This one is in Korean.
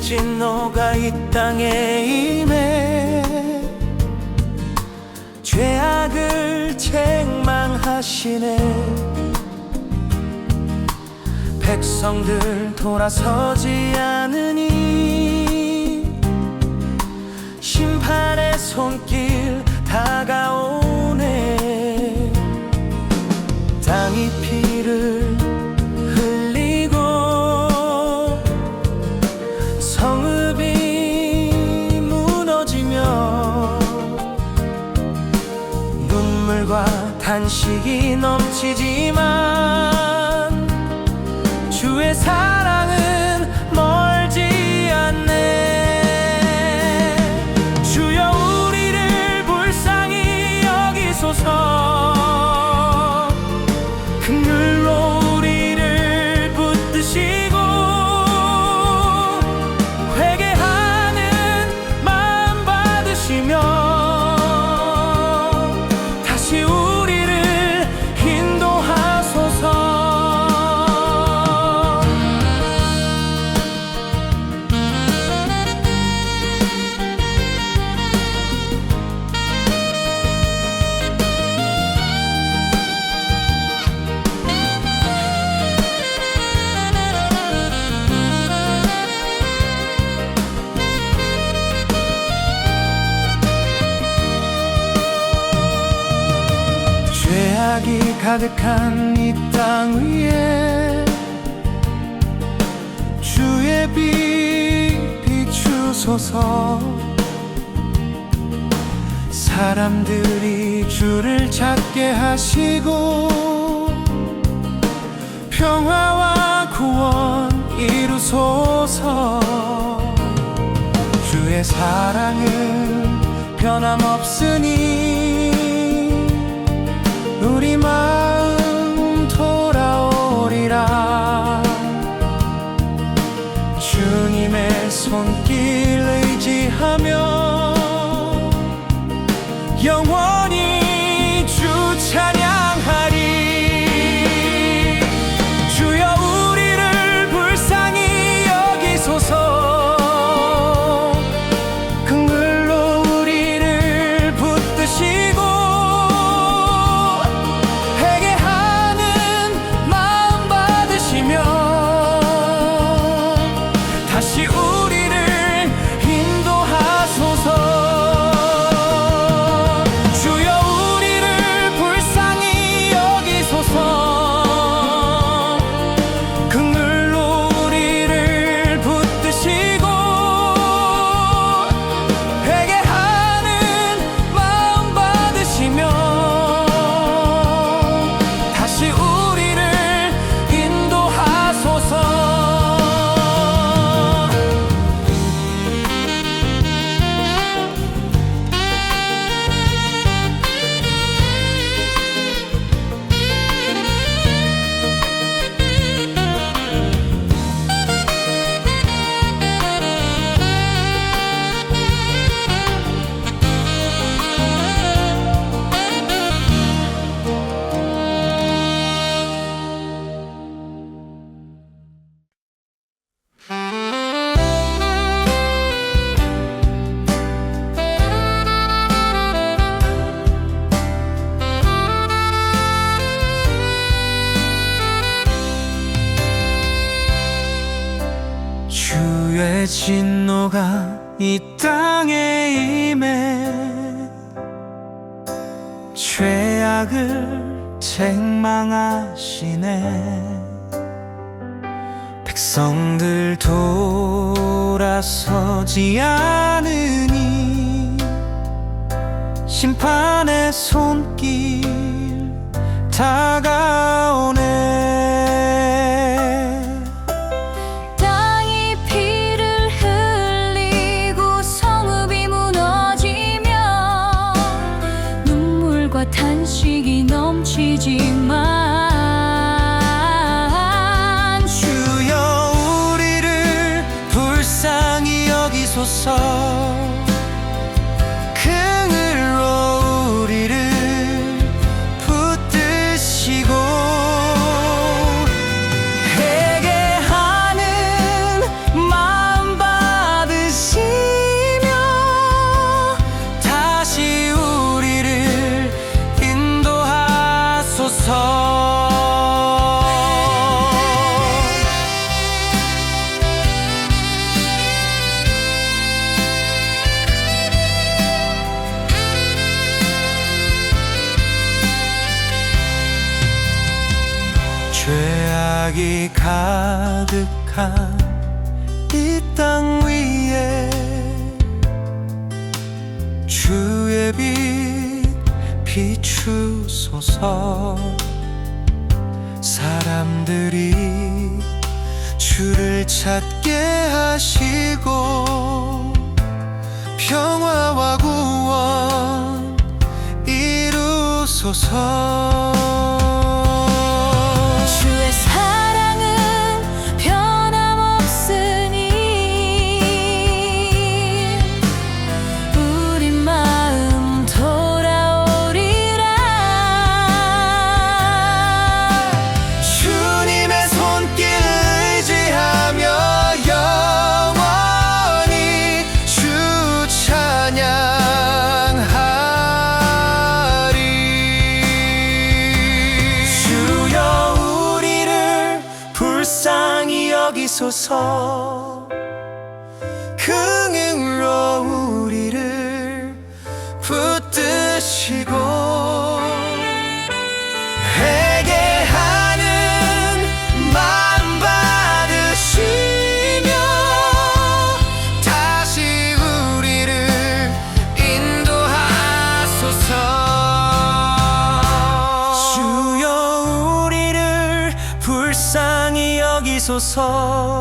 진노가 이 땅에 임해. 죄악을 책망하시네. 백성들 돌아서지 않으니 심판의 손길 다가오 탄식이 넘치지만 주의 사랑은 멀지 않네. 주여 우리를 불쌍히 여기소서 죄악이 가득한 이 땅 위에 주의 빛 비추소서. 사람들이 주를 찾게 하시고 평화와 구원 이루소서. 주의 사랑은 변함없으니 주의 진노가 이 땅에 임해 죄악을 책망하시네. 백성들 돌아서지 않으니 심판의 손길 다가오네 죄악이 가득한 이 땅 위에 주의 빛 비추소서. 사람들이 주를 찾게 하시고 평화와 구원 이루소서 여기소서. 긍휼로 우리를 붙드시고 회개하는 마음 받으시며 다시 우리를 인도하소서. 불쌍히 여기소서